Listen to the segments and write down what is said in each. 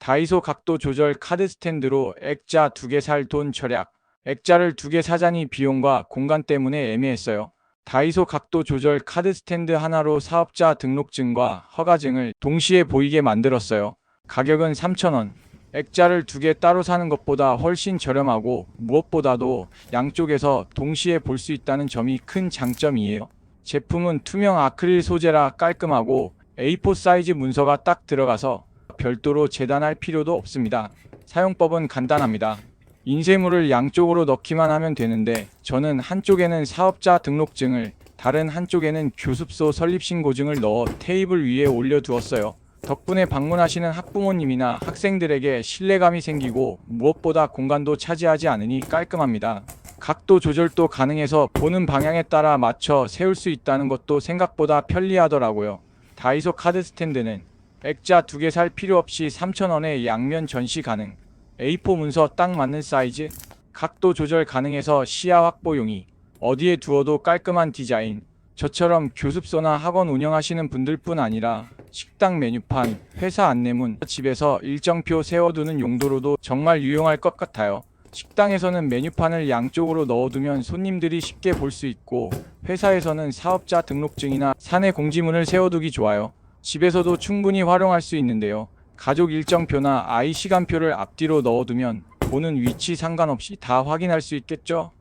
다이소 각도 조절 카드 스탠드로 액자 두 개 살 돈 절약. 액자를 두 개 사자니 비용과 공간 때문에 애매했어요. 다이소 각도 조절 카드 스탠드 하나로 사업자 등록증과 허가증을 동시에 보이게 만들었어요. 가격은 3,000원. 액자를 두 개 따로 사는 것보다 훨씬 저렴하고 무엇보다도 양쪽에서 동시에 볼 수 있다는 점이 큰 장점이에요. 제품은 투명 아크릴 소재라 깔끔하고 A4 사이즈 문서가 딱 들어가서 별도로 재단할 필요도 없습니다. 사용법은 간단합니다. 인쇄물을 양쪽으로 넣기만 하면 되는데 저는 한쪽에는 사업자 등록증을 다른 한쪽에는 교습소 설립신고증을 넣어 테이블 위에 올려두었어요. 덕분에 방문하시는 학부모님이나 학생들에게 신뢰감이 생기고 무엇보다 공간도 차지하지 않으니 깔끔합니다. 각도 조절도 가능해서 보는 방향에 따라 맞춰 세울 수 있다는 것도 생각보다 편리하더라고요. 다이소 카드 스탠드는 액자 두 개 살 필요 없이 3,000원에 양면 전시 가능. A4 문서 딱 맞는 사이즈. 각도 조절 가능해서 시야 확보용이. 어디에 두어도 깔끔한 디자인. 저처럼 교습소나 학원 운영하시는 분들뿐 아니라 식당 메뉴판, 회사 안내문, 집에서 일정표 세워두는 용도로도 정말 유용할 것 같아요. 식당에서는 메뉴판을 양쪽으로 넣어두면 손님들이 쉽게 볼 수 있고 회사에서는 사업자 등록증이나 사내 공지문을 세워두기 좋아요. 집에서도 충분히 활용할 수 있는데요. 가족 일정표나 아이 시간표를 앞뒤로 넣어두면 보는 위치 상관없이 다 확인할 수 있겠죠?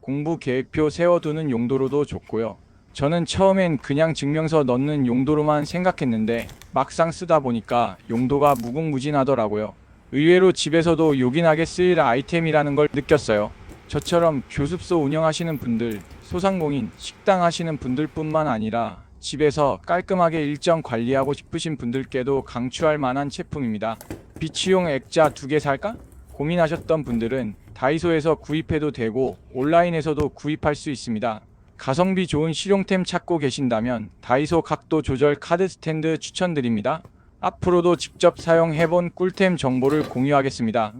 공부 계획표 세워두는 용도로도 좋고요. 저는 처음엔 그냥 증명서 넣는 용도로만 생각했는데 막상 쓰다 보니까 용도가 무궁무진하더라고요. 의외로 집에서도 요긴하게 쓰일 아이템이라는 걸 느꼈어요. 저처럼 교습소 운영하시는 분들, 소상공인, 식당 하시는 분들뿐만 아니라 집에서 깔끔하게 일정 관리하고 싶으신 분들께도 강추할 만한 제품입니다. 비치용 액자 두 개 살까? 고민하셨던 분들은 다이소에서 구입해도 되고 온라인에서도 구입할 수 있습니다. 가성비 좋은 실용템 찾고 계신다면 다이소 각도 조절 카드 스탠드 추천드립니다. 앞으로도 직접 사용해본 꿀템 정보를 공유하겠습니다.